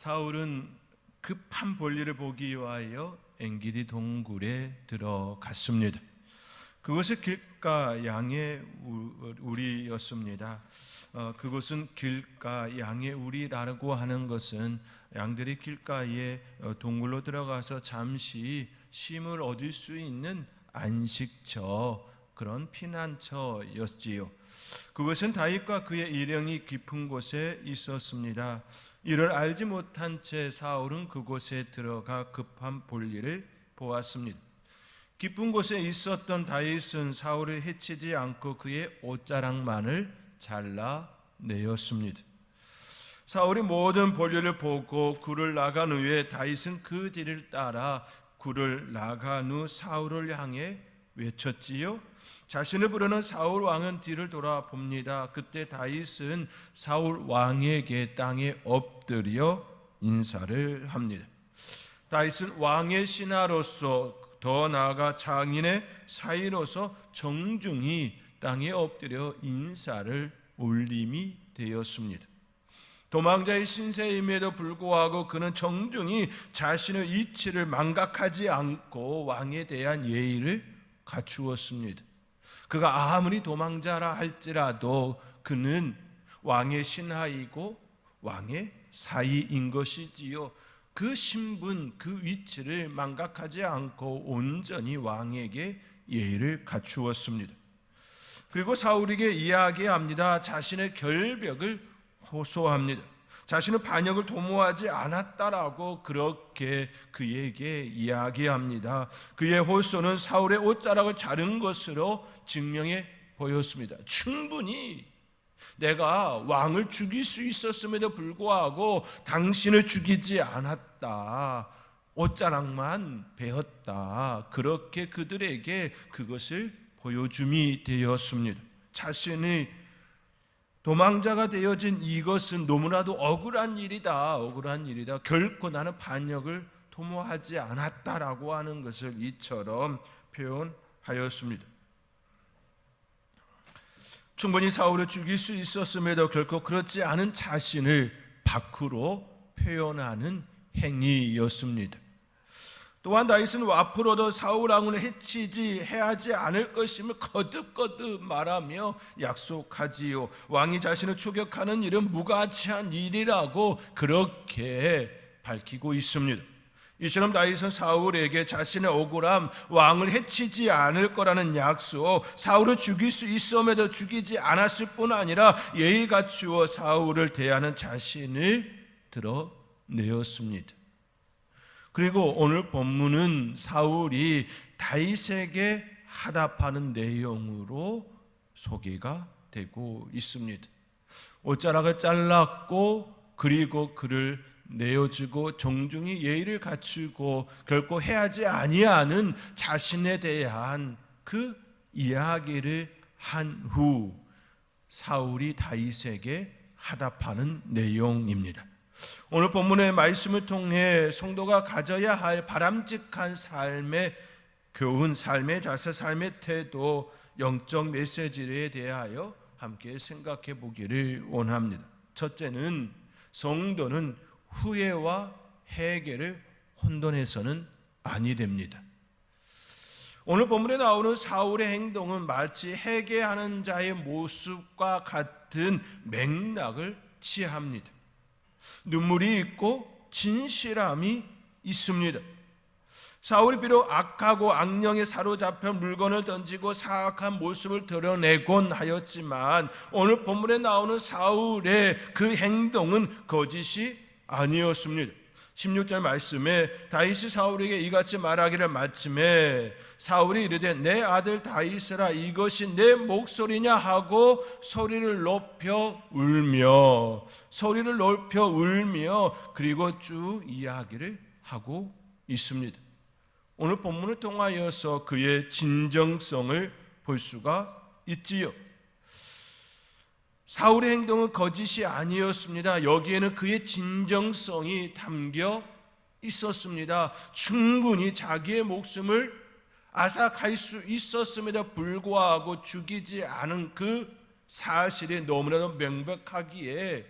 사울은 급한 볼일을 보기 위하여 엥기리 동굴에 들어갔습니다. 그것이 길가 양의 우리였습니다. 어, 그것은 길가 양의 우리라고 하는 것은 양들이 길가에 어, 동굴로 들어가서 잠시 쉼을 얻을 수 있는 안식처 그런 피난처였지요. 그것은 다윗과 그의 일행이 깊은 곳에 있었습니다. 이를 알지 못한 채 사울은 그곳에 들어가 급한 볼일을 보았습니다. 깊은 곳에 있었던 다윗은 사울을 해치지 않고 그의 옷자락만을 잘라 내었습니다. 사울이 모든 볼일을 보고 굴을 나간 후에 다윗은 그 뒤를 따라 굴을 나간 후 사울을 향해 외쳤지요. 자신을 부르는 사울 왕은 뒤를 돌아봅니다. 그때 다윗은 사울 왕에게 땅에 엎드려 인사를 합니다. 다윗은 왕의 신하로서 더 나아가 장인의 사이로서 정중히 땅에 엎드려 인사를 올림이 되었습니다. 도망자의 신세임에도 불구하고 그는 정중히 자신의 이치를 망각하지 않고 왕에 대한 예의를 갖추었습니다. 그가 아무리 도망자라 할지라도 그는 왕의 신하이고 왕의 사이인 것이지요. 그 신분, 그 위치를 망각하지 않고 온전히 왕에게 예의를 갖추었습니다. 그리고 사울에게 이야기합니다. 자신의 결벽을 호소합니다. 자신은 반역을 도모하지 않았다라고 그렇게 그에게 이야기합니다. 그의 호소는 사울의 옷자락을 자른 것으로 증명해 보였습니다. 충분히 내가 왕을 죽일 수 있었음에도 불구하고 당신을 죽이지 않았다. 옷자락만 베었다. 그렇게 그들에게 그것을 보여줌이 되었습니다. 자신이 도망자가 되어진 이것은 너무나도 억울한 일이다. 억울한 일이다. 결코 나는 반역을 도모하지 않았다라고 하는 것을 이처럼 표현하였습니다. 충분히 사울을 죽일 수 있었음에도 결코 그렇지 않은 자신을 밖으로 표현하는 행위였습니다. 또한 다윗은 앞으로도 사울 왕을 해치지 해하지 않을 것임을 거듭거듭 말하며 약속하지요. 왕이 자신을 추격하는 일은 무가치한 일이라고 그렇게 밝히고 있습니다. 이처럼 다윗은 사울에게 자신의 억울함, 왕을 해치지 않을 거라는 약속, 사울을 죽일 수 있음에도 죽이지 않았을 뿐 아니라 예의 갖추어 사울을 대하는 자신을 드러내었습니다. 그리고 오늘 본문은 사울이 다윗에게 하답하는 내용으로 소개가 되고 있습니다. 옷자락을 잘랐고 그리고 그를 내어주고 정중히 예의를 갖추고 결코 해하지 아니하는 자신에 대한 그 이야기를 한 후 사울이 다윗에게 하답하는 내용입니다. 오늘 본문의 말씀을 통해 성도가 가져야 할 바람직한 삶의 교훈, 삶의 자세, 삶의 태도, 영적 메시지에 대하여 함께 생각해 보기를 원합니다. 첫째는 성도는 후회와 해결을 혼돈해서는 아니 됩니다. 오늘 본문에 나오는 사울의 행동은 마치 회개하는 자의 모습과 같은 맥락을 취합니다. 눈물이 있고 진실함이 있습니다. 사울이 비록 악하고 악령에 사로잡혀 물건을 던지고 사악한 모습을 드러내곤 하였지만 오늘 본문에 나오는 사울의 그 행동은 거짓이 아니었습니다. 16절 말씀에 다윗이 사울에게 이같이 말하기를 마침에 사울이 이르되 내 아들 다윗이라 이것이 내 목소리냐 하고 소리를 높여 울며 소리를 높여 울며 그리고 쭉 이야기를 하고 있습니다. 오늘 본문을 통하여서 그의 진정성을 볼 수가 있지요. 사울의 행동은 거짓이 아니었습니다. 여기에는 그의 진정성이 담겨 있었습니다. 충분히 자기의 목숨을 아삭할 수 있었음에도 불구하고 죽이지 않은 그 사실이 너무나도 명백하기에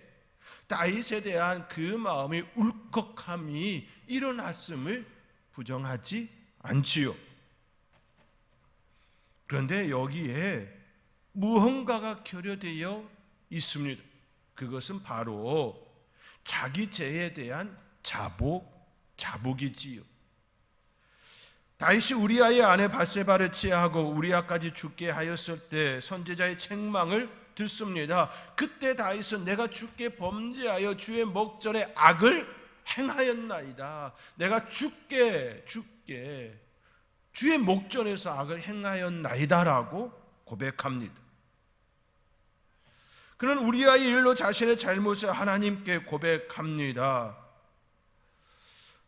다윗에 대한 그 마음의 울컥함이 일어났음을 부정하지 않지요. 그런데 여기에 무언가가 결여되어 있습니다. 그것은 바로 자기 죄에 대한 자복, 자복이지요. 다윗이 우리아의 아내 바세바를 취하고 우리아까지 죽게 하였을 때 선지자의 책망을 듣습니다. 그때 다윗은 내가 주께 범죄하여 주의 목전에 악을 행하였나이다. 내가 주께 주께 주의 목전에서 악을 행하였나이다라고 고백합니다. 그는 우리아의 일로 자신의 잘못을 하나님께 고백합니다.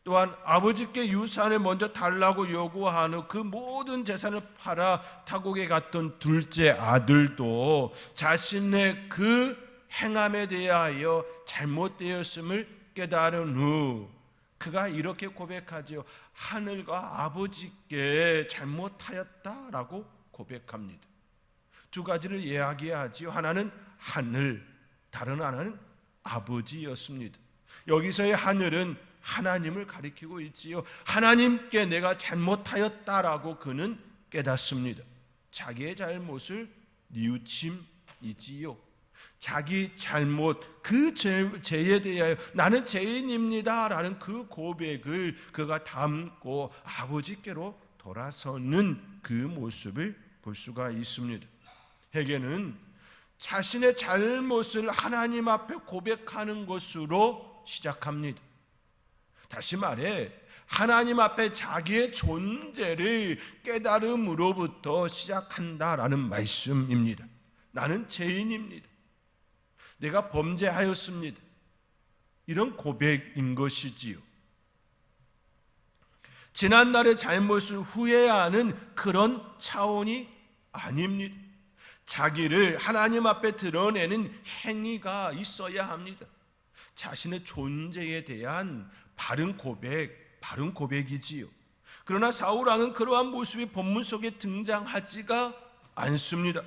또한 아버지께 유산을 먼저 달라고 요구한 후 그 모든 재산을 팔아 타국에 갔던 둘째 아들도 자신의 그 행함에 대하여 잘못되었음을 깨달은 후 그가 이렇게 고백하지요. 하늘과 아버지께 잘못하였다라고 고백합니다. 두 가지를 이야기하지요. 하나는 하늘, 다른 하나는 아버지였습니다. 여기서의 하늘은 하나님을 가리키고 있지요. 하나님께 내가 잘못하였다라고 그는 깨닫습니다. 자기의 잘못을 뉘우침이지요. 자기 잘못 그 죄에 대하여 나는 죄인입니다라는 그 고백을 그가 담고 아버지께로 돌아서는 그 모습을 볼 수가 있습니다. 해계는 자신의 잘못을 하나님 앞에 고백하는 것으로 시작합니다. 다시 말해 하나님 앞에 자기의 존재를 깨달음으로부터 시작한다라는 말씀입니다. 나는 죄인입니다. 내가 범죄하였습니다. 이런 고백인 것이지요. 지난날의 잘못을 후회하는 그런 차원이 아닙니다. 자기를 하나님 앞에 드러내는 행위가 있어야 합니다. 자신의 존재에 대한 바른 고백, 바른 고백이지요. 그러나 사울왕은 그러한 모습이 본문 속에 등장하지가 않습니다.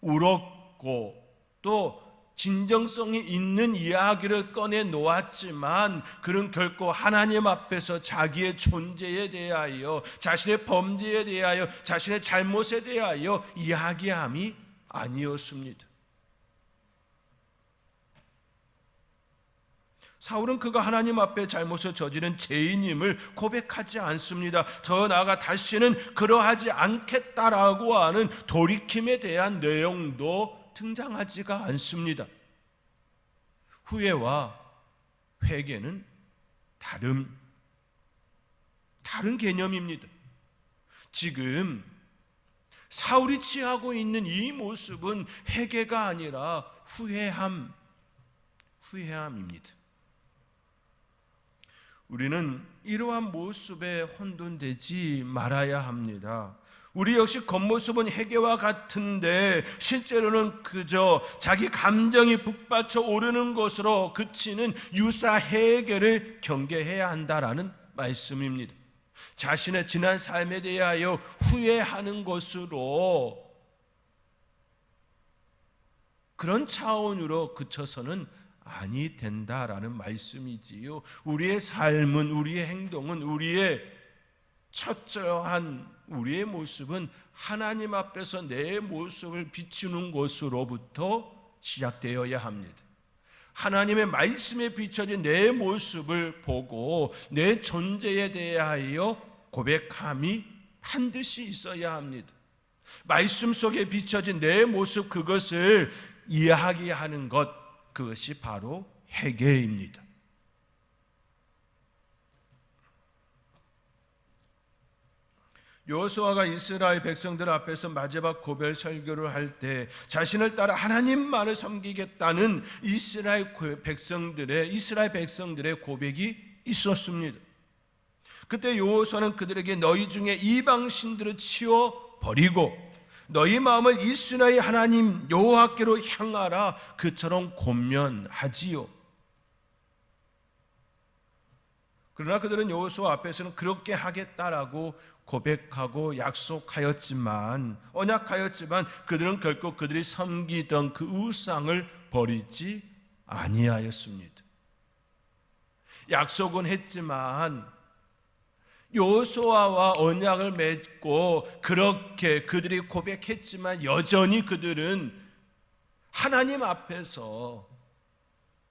울었고 또 진정성이 있는 이야기를 꺼내 놓았지만 그는 결코 하나님 앞에서 자기의 존재에 대하여 자신의 범죄에 대하여 자신의 잘못에 대하여 이야기함이 아니었습니다. 사울은 그가 하나님 앞에 잘못을 저지른 죄인임을 고백하지 않습니다. 더 나아가 다시는 그러하지 않겠다라고 하는 돌이킴에 대한 내용도 등장하지가 않습니다. 후회와 회개는 다른 다른 개념입니다. 지금 사울이 취하고 있는 이 모습은 회개가 아니라 후회함 후회함입니다. 우리는 이러한 모습에 혼돈되지 말아야 합니다. 우리 역시 겉모습은 해계와 같은데 실제로는 그저 자기 감정이 북받쳐 오르는 것으로 그치는 유사 해계를 경계해야 한다라는 말씀입니다. 자신의 지난 삶에 대하여 후회하는 것으로 그런 차원으로 그쳐서는 아니 된다라는 말씀이지요. 우리의 삶은 우리의 행동은 우리의 첫째한 우리의 모습은 하나님 앞에서 내 모습을 비추는 것으로부터 시작되어야 합니다. 하나님의 말씀에 비춰진 내 모습을 보고 내 존재에 대하여 고백함이 반드시 있어야 합니다. 말씀 속에 비춰진 내 모습 그것을 이야기하는 것 그것이 바로 회개입니다. 요수아가 이스라엘 백성들 앞에서 마지막 고별 설교를 할 때 자신을 따라 하나님만을 섬기겠다는 이스라엘 백성들의 이스라엘 백성들의 고백이 있었습니다. 그때 요호수아는 그들에게 너희 중에 이방 신들을 치워 버리고 너희 마음을 이스라엘 하나님 여호와께로 향하라 그처럼 권면하지요. 그러나 그들은 여호수아 앞에서는 그렇게 하겠다라고 고백하고 약속하였지만 언약하였지만 그들은 결코 그들이 섬기던 그 우상을 버리지 아니하였습니다. 약속은 했지만 요소아와 언약을 맺고 그렇게 그들이 고백했지만 여전히 그들은 하나님 앞에서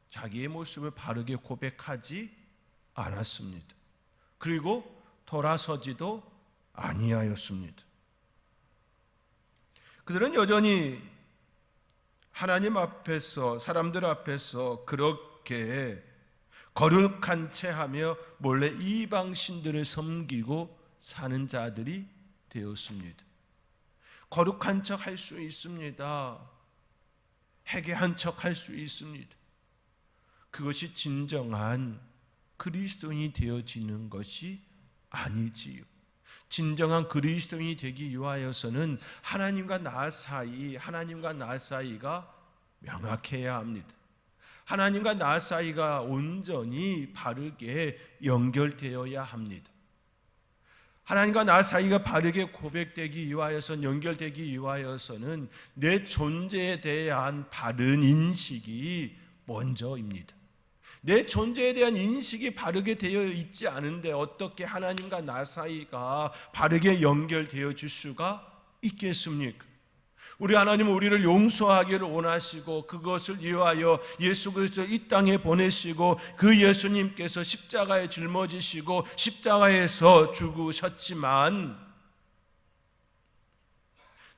자기의 모습을 바르게 고백하지 않았습니다. 그리고 돌아서지도 아니하였습니다. 그들은 여전히 하나님 앞에서 사람들 앞에서 그렇게 거룩한 채 하며 몰래 이방 신들을 섬기고 사는 자들이 되었습니다. 거룩한 척 할 수 있습니다. 회개한 척 할 수 있습니다. 그것이 진정한 그리스도인이 되어지는 것이 아니지요. 진정한 그리스도인이 되기 위하여서는 하나님과 나 사이, 하나님과 나 사이가 명확해야 합니다. 하나님과 나 사이가 온전히 바르게 연결되어야 합니다. 하나님과 나 사이가 바르게 고백되기 위하여선 연결되기 위하여서는 내 존재에 대한 바른 인식이 먼저입니다. 내 존재에 대한 인식이 바르게 되어 있지 않은데 어떻게 하나님과 나 사이가 바르게 연결되어 줄 수가 있겠습니까? 우리 하나님은 우리를 용서하기를 원하시고 그것을 위하여 예수 그리스도 이 땅에 보내시고 그 예수님께서 십자가에 짊어지시고 십자가에서 죽으셨지만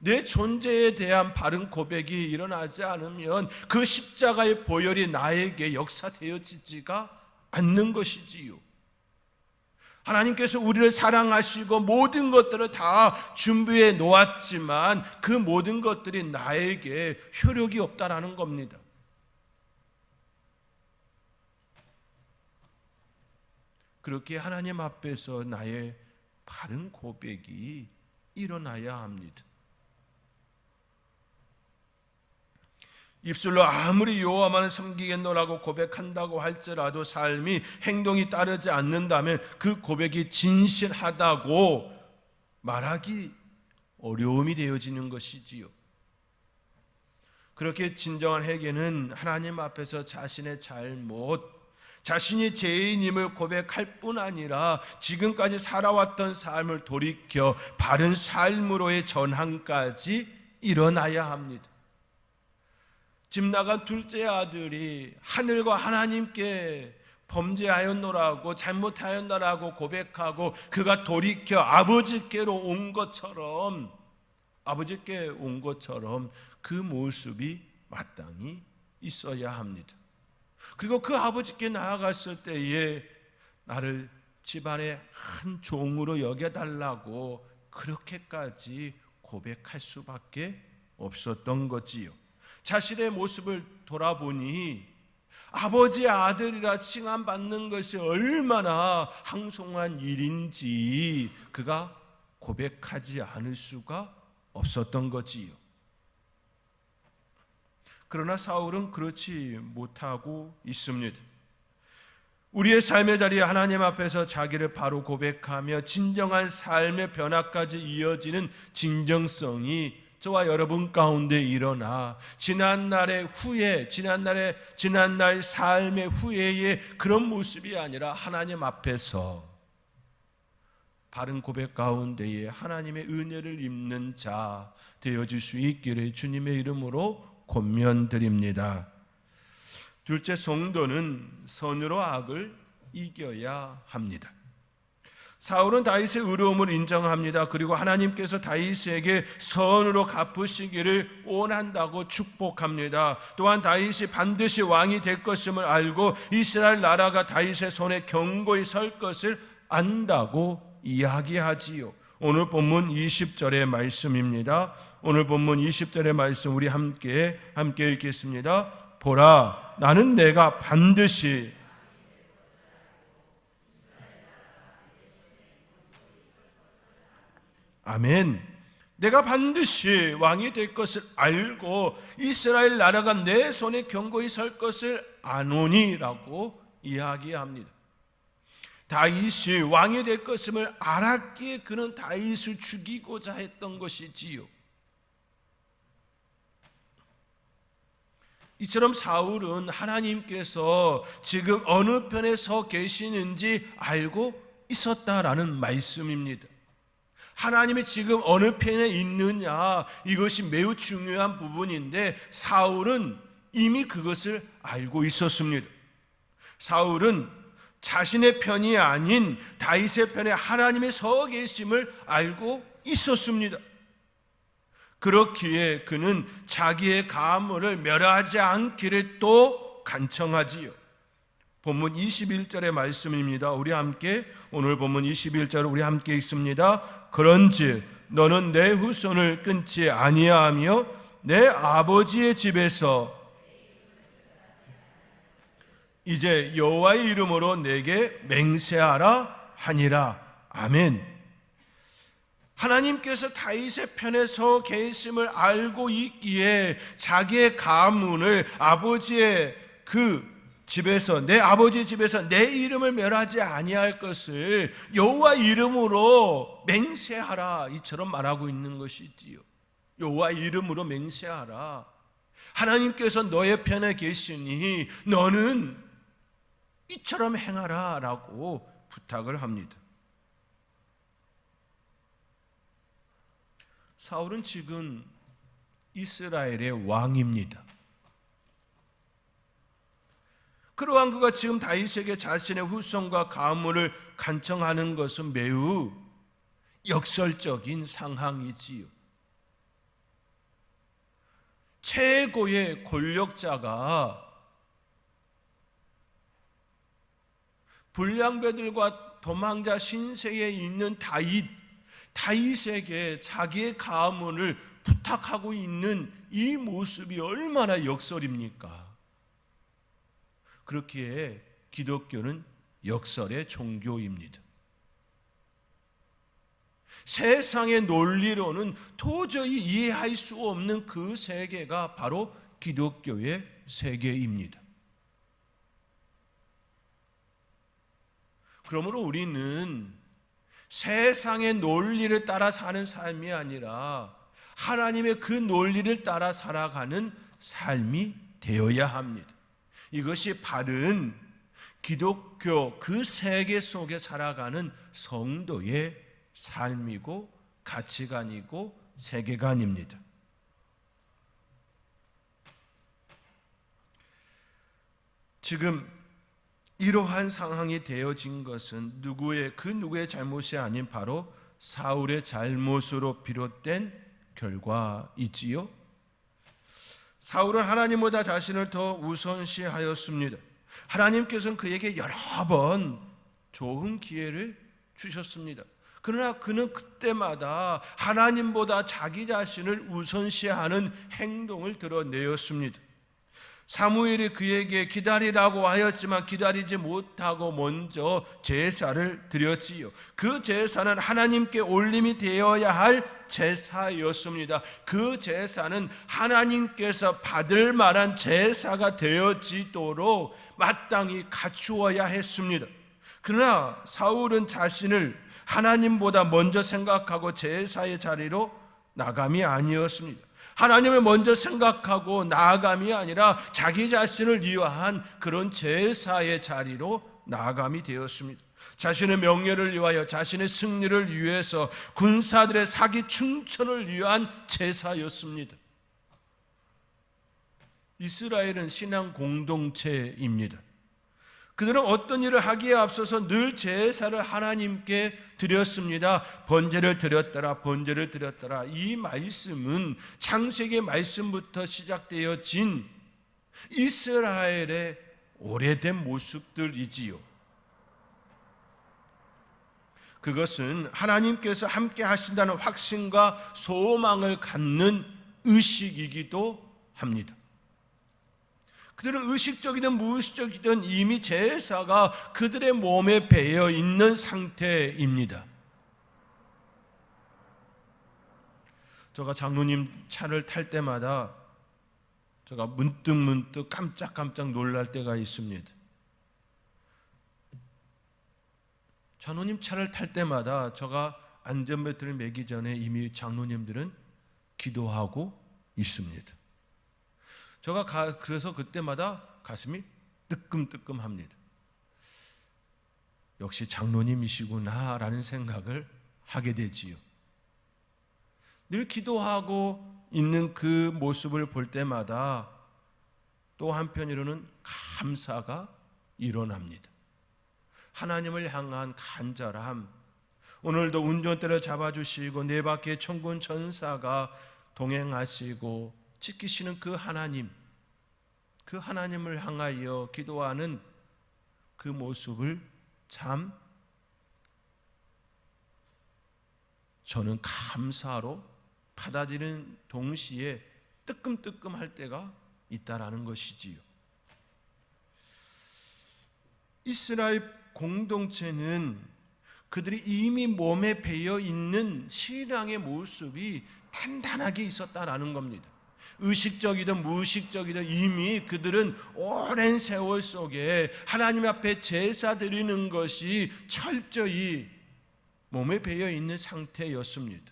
내 존재에 대한 바른 고백이 일어나지 않으면 그 십자가의 보혈이 나에게 역사되어지지가 않는 것이지요. 하나님께서 우리를 사랑하시고 모든 것들을 다 준비해 놓았지만 그 모든 것들이 나에게 효력이 없다라는 겁니다. 그렇게 하나님 앞에서 나의 바른 고백이 일어나야 합니다. 입술로 아무리 여호와만을 섬기겠노라고 고백한다고 할지라도 삶이 행동이 따르지 않는다면 그 고백이 진실하다고 말하기 어려움이 되어지는 것이지요. 그렇게 진정한 회개는 하나님 앞에서 자신의 잘못, 자신이 죄인임을 고백할 뿐 아니라 지금까지 살아왔던 삶을 돌이켜 바른 삶으로의 전환까지 일어나야 합니다. 집 나간 둘째 아들이 하늘과 하나님께 범죄하였노라고 잘못하였노라고 고백하고 그가 돌이켜 아버지께로 온 것처럼 아버지께 온 것처럼 그 모습이 마땅히 있어야 합니다. 그리고 그 아버지께 나아갔을 때에 나를 집안의 한 종으로 여겨달라고 그렇게까지 고백할 수밖에 없었던 거지요. 자신의 모습을 돌아보니 아버지의 아들이라 칭함받는 것이 얼마나 항송한 일인지 그가 고백하지 않을 수가 없었던 거지요. 그러나 사울은 그렇지 못하고 있습니다. 우리의 삶의 자리에 하나님 앞에서 자기를 바로 고백하며 진정한 삶의 변화까지 이어지는 진정성이 저와 여러분 가운데 일어나 지난 날의 후에 지난 날의 지난 날 삶의 후에의 그런 모습이 아니라 하나님 앞에서 바른 고백 가운데에 하나님의 은혜를 입는 자 되어질 수 있기를 주님의 이름으로 권면드립니다. 둘째 성도는 선으로 악을 이겨야 합니다. 사울은 다윗의 의로움을 인정합니다. 그리고 하나님께서 다윗에게 선으로 갚으시기를 원한다고 축복합니다. 또한 다윗이 반드시 왕이 될 것임을 알고 이스라엘 나라가 다윗의 손에 경고히 설 것을 안다고 이야기하지요. 오늘 본문 20절의 말씀입니다. 오늘 본문 20절의 말씀 우리 함께 함께 읽겠습니다. 보라 나는 내가 반드시 아멘. 내가 반드시 왕이 될 것을 알고 이스라엘 나라가 내 손에 경고히 설 것을 아노니라고 이야기합니다. 다윗이 왕이 될 것임을 알았기에 그는 다윗을 죽이고자 했던 것이지요. 이처럼 사울은 하나님께서 지금 어느 편에 서 계시는지 알고 있었다라는 말씀입니다. 하나님이 지금 어느 편에 있느냐 이것이 매우 중요한 부분인데 사울은 이미 그것을 알고 있었습니다. 사울은 자신의 편이 아닌 다윗의 편에 하나님의 서 계심을 알고 있었습니다. 그렇기에 그는 자기의 가문을 멸하지 않기를 또 간청하지요. 본문 21절의 말씀입니다. 우리 함께 오늘 본문 21절 우리 함께 읽습니다. 그런즉 너는 내 후손을 끊지 아니하며 내 아버지의 집에서 이제 여호와의 이름으로 내게 맹세하라 하니라. 아멘. 하나님께서 다윗의 편에 서 계심을 알고 있기에 자기의 가문을 아버지의 그 집에서 내 아버지 집에서 내 이름을 멸하지 아니할 것을 여호와 이름으로 맹세하라 이처럼 말하고 있는 것이지요. 여호와 이름으로 맹세하라. 하나님께서 너의 편에 계시니 너는 이처럼 행하라라고 부탁을 합니다. 사울은 지금 이스라엘의 왕입니다. 그러한 그가 지금 다윗에게 자신의 후손과 가문을 간청하는 것은 매우 역설적인 상황이지요. 최고의 권력자가 불량배들과 도망자 신세에 있는 다윗 다윗에게 자기의 가문을 부탁하고 있는 이 모습이 얼마나 역설입니까? 그렇기에 기독교는 역설의 종교입니다. 세상의 논리로는 도저히 이해할 수 없는 그 세계가 바로 기독교의 세계입니다. 그러므로 우리는 세상의 논리를 따라 사는 삶이 아니라 하나님의 그 논리를 따라 살아가는 삶이 되어야 합니다. 이것이 바른 기독교 그 세계 속에 살아가는 성도의 삶이고 가치관이고 세계관입니다. 지금 이러한 상황이 되어진 것은 누구의 그 누구의 잘못이 아닌 바로 사울의 잘못으로 비롯된 결과이지요. 사울은 하나님보다 자신을 더 우선시하였습니다. 하나님께서는 그에게 여러 번 좋은 기회를 주셨습니다. 그러나 그는 그때마다 하나님보다 자기 자신을 우선시하는 행동을 드러내었습니다. 사무엘이 그에게 기다리라고 하였지만 기다리지 못하고 먼저 제사를 드렸지요. 그 제사는 하나님께 올림이 되어야 할 제사였습니다. 그 제사는 하나님께서 받을 만한 제사가 되어지도록 마땅히 갖추어야 했습니다. 그러나 사울은 자신을 하나님보다 먼저 생각하고 제사의 자리로 나감이 아니었습니다. 하나님을 먼저 생각하고 나아감이 아니라 자기 자신을 위한 그런 제사의 자리로 나아감이 되었습니다. 자신의 명예를 위하여 자신의 승리를 위해서 군사들의 사기 충천을 위한 제사였습니다. 이스라엘은 신앙 공동체입니다. 그들은 어떤 일을 하기에 앞서서 늘 제사를 하나님께 드렸습니다. 번제를 드렸더라, 번제를 드렸더라. 이 말씀은 창세기 말씀부터 시작되어진 이스라엘의 오래된 모습들이지요. 그것은 하나님께서 함께 하신다는 확신과 소망을 갖는 의식이기도 합니다. 그들은 의식적이든 무의식적이든 이미 제사가 그들의 몸에 배어 있는 상태입니다. 제가 장로님 차를 탈 때마다 제가 문득 문득 깜짝깜짝 놀랄 때가 있습니다. 장로님 차를 탈 때마다 제가 안전벨트를 매기 전에 이미 장로님들은 기도하고 있습니다. 제가 가, 그래서 그때마다 가슴이 뜨끔뜨끔합니다. 역시 장로님이시구나라는 생각을 하게 되지요. 늘 기도하고 있는 그 모습을 볼 때마다 또 한편으로는 감사가 일어납니다. 하나님을 향한 간절함. 오늘도 운전대를 잡아주시고 내 밖에 천군 천사가 동행하시고 지키시는 그 하나님, 그 하나님을 향하여 기도하는 그 모습을 참 저는 감사로 받아들이는 동시에 뜨끔뜨끔할 때가 있다라는 것이지요. 이스라엘 공동체는 그들이 이미 몸에 배어 있는 신앙의 모습이 단단하게 있었다라는 겁니다. 의식적이든 무의식적이든 이미 그들은 오랜 세월 속에 하나님 앞에 제사 드리는 것이 철저히 몸에 배어 있는 상태였습니다.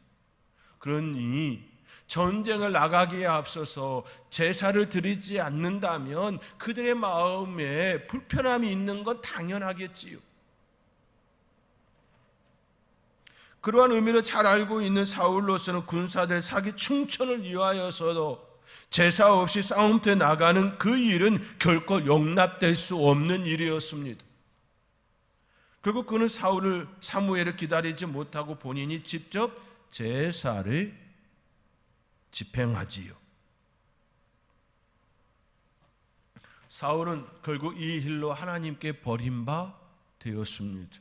그러니 전쟁을 나가기에 앞서서 제사를 드리지 않는다면 그들의 마음에 불편함이 있는 건 당연하겠지요. 그러한 의미를 잘 알고 있는 사울로서는 군사들 사기 충천을 위하여서도 제사 없이 싸움터에 나가는 그 일은 결코 용납될 수 없는 일이었습니다. 결국 그는 사울을 사무엘을 기다리지 못하고 본인이 직접 제사를 집행하지요. 사울은 결국 이 일로 하나님께 버림바 되었습니다.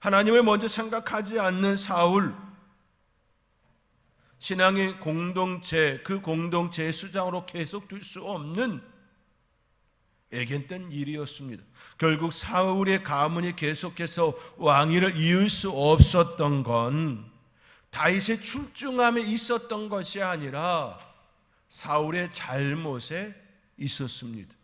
하나님을 먼저 생각하지 않는 사울, 신앙의 공동체, 그 공동체의 수장으로 계속 둘수 없는 애견된 일이었습니다. 결국 사울의 가문이 계속해서 왕위를 이을 수 없었던 건 다윗의 출중함에 있었던 것이 아니라 사울의 잘못에 있었습니다.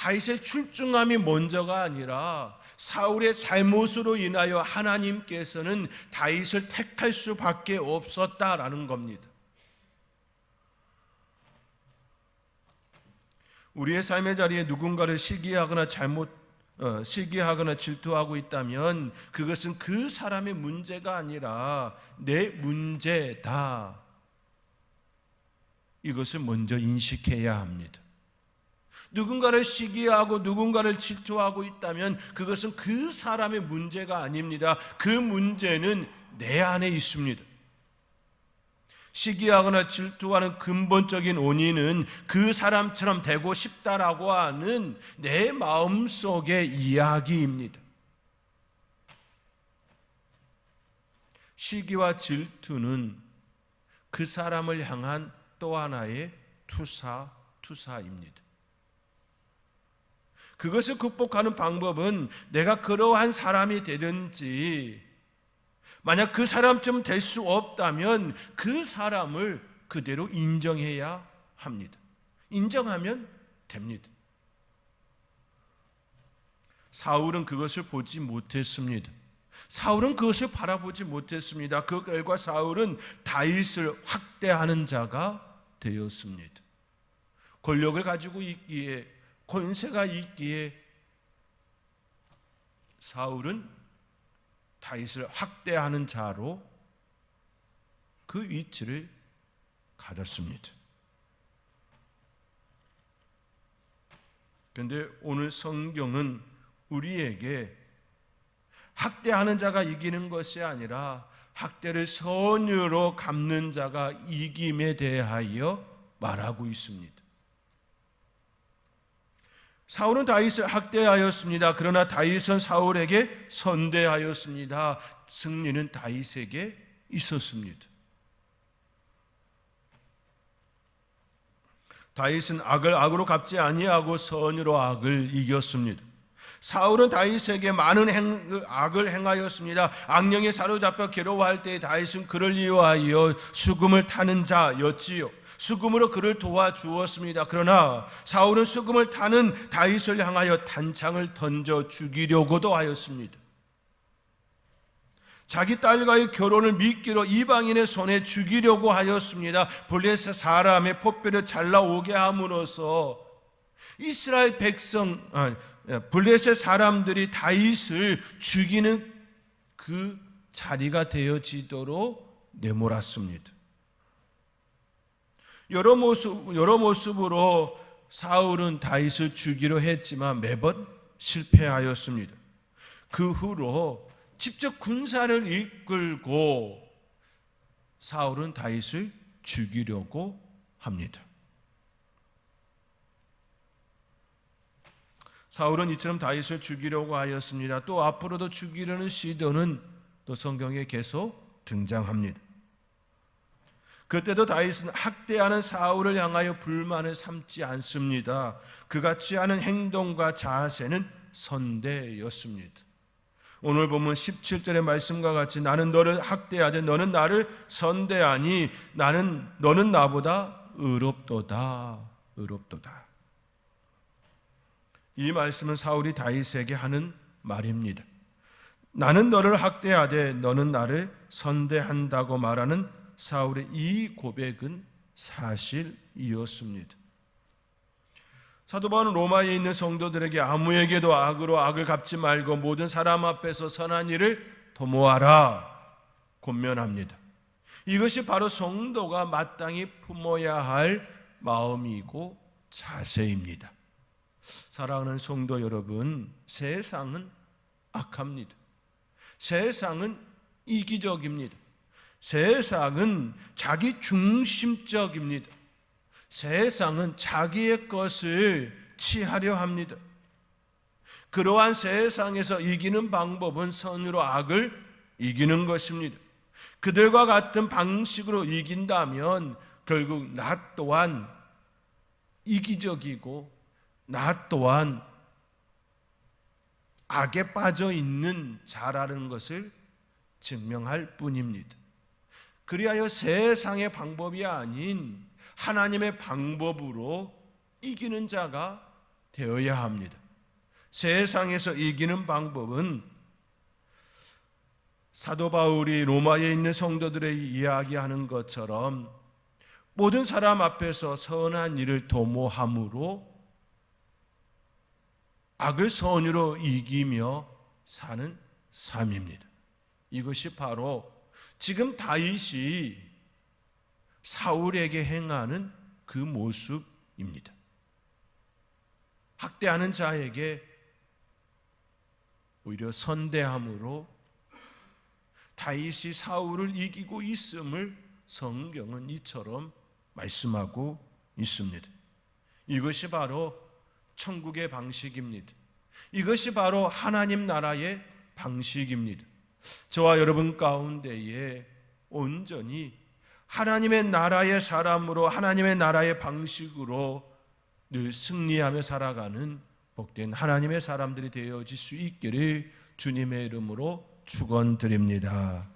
다윗의 출중함이 먼저가 아니라 사울의 잘못으로 인하여 하나님께서는 다윗을 택할 수밖에 없었다라는 겁니다. 우리의 삶의 자리에 누군가를 시기하거나 잘못 어, 시기하거나 질투하고 있다면 그것은 그 사람의 문제가 아니라 내 문제다. 이것을 먼저 인식해야 합니다. 누군가를 시기하고 누군가를 질투하고 있다면 그것은 그 사람의 문제가 아닙니다. 그 문제는 내 안에 있습니다. 시기하거나 질투하는 근본적인 원인은 그 사람처럼 되고 싶다라고 하는 내 마음 속의 이야기입니다. 시기와 질투는 그 사람을 향한 또 하나의 투사, 투사입니다. 그것을 극복하는 방법은 내가 그러한 사람이 되든지 만약 그 사람쯤 될 수 없다면 그 사람을 그대로 인정해야 합니다. 인정하면 됩니다. 사울은 그것을 보지 못했습니다. 사울은 그것을 바라보지 못했습니다. 그 결과 사울은 다윗을 확대하는 자가 되었습니다. 권력을 가지고 있기에 권세가 있기에 사울은 다윗을 확대하는 자로 그 위치를 가졌습니다. 그런데 오늘 성경은 우리에게 학대하는 자가 이기는 것이 아니라 학대를 선유로 갚는 자가 이김에 대하여 말하고 있습니다. 사울은 다윗을 학대하였습니다. 그러나 다윗은 사울에게 선대하였습니다. 승리는 다윗에게 있었습니다. 다윗은 악을 악으로 갚지 아니하고 선으로 악을 이겼습니다. 사울은 다윗에게 많은 행, 그 악을 행하였습니다. 악령에 사로잡혀 괴로워할 때 다윗은 그를 이용하여 수금을 타는 자였지요. 수금으로 그를 도와주었습니다. 그러나 사울은 수금을 타는 다윗을 향하여 단창을 던져 죽이려고도 하였습니다. 자기 딸과의 결혼을 미끼로 이방인의 손에 죽이려고 하였습니다. 블레셋 사람의 포뼈를 잘라오게 함으로써 이스라엘 백성, 아, 블레셋 사람들이 다윗을 죽이는 그 자리가 되어지도록 내몰았습니다. 여러 모습 여러 모습으로 사울은 다윗을 죽이려 했지만 매번 실패하였습니다. 그 후로 직접 군사를 이끌고 사울은 다윗을 죽이려고 합니다. 사울은 이처럼 다윗을 죽이려고 하였습니다. 또 앞으로도 죽이려는 시도는 또 성경에 계속 등장합니다. 그때도 다윗은 학대하는 사울을 향하여 불만을 삼지 않습니다. 그같이 하는 행동과 자세는 선대였습니다. 오늘 보면 17절의 말씀과 같이 나는 너를 학대하되 너는 나를 선대하니 나는 너는 나보다 의롭도다. 의롭도다. 이 말씀은 사울이 다윗에게 하는 말입니다. 나는 너를 학대하되 너는 나를 선대한다고 말하는 사울의 이 고백은 사실이었습니다. 사도 바울은 로마에 있는 성도들에게 아무에게도 악으로 악을 갚지 말고 모든 사람 앞에서 선한 일을 도모하라 권면합니다. 이것이 바로 성도가 마땅히 품어야 할 마음이고 자세입니다. 사랑하는 성도 여러분, 세상은 악합니다. 세상은 이기적입니다. 세상은 자기 중심적입니다. 세상은 자기의 것을 취하려 합니다. 그러한 세상에서 이기는 방법은 선으로 악을 이기는 것입니다. 그들과 같은 방식으로 이긴다면 결국 나 또한 이기적이고 나 또한 악에 빠져 있는 자라는 것을 증명할 뿐입니다. 그리하여 세상의 방법이 아닌 하나님의 방법으로 이기는 자가 되어야 합니다. 세상에서 이기는 방법은 사도 바울이 로마에 있는 성도들의 이야기하는 것처럼 모든 사람 앞에서 선한 일을 도모함으로 악을 선으로 이기며 사는 삶입니다. 이것이 바로 지금 다윗이 사울에게 행하는 그 모습입니다. 학대하는 자에게 오히려 선대함으로 다윗이 사울을 이기고 있음을 성경은 이처럼 말씀하고 있습니다. 이것이 바로 천국의 방식입니다. 이것이 바로 하나님 나라의 방식입니다. 저와 여러분 가운데에 온전히 하나님의 나라의 사람으로 하나님의 나라의 방식으로 늘 승리하며 살아가는 복된 하나님의 사람들이 되어질 수 있기를 주님의 이름으로 축원드립니다.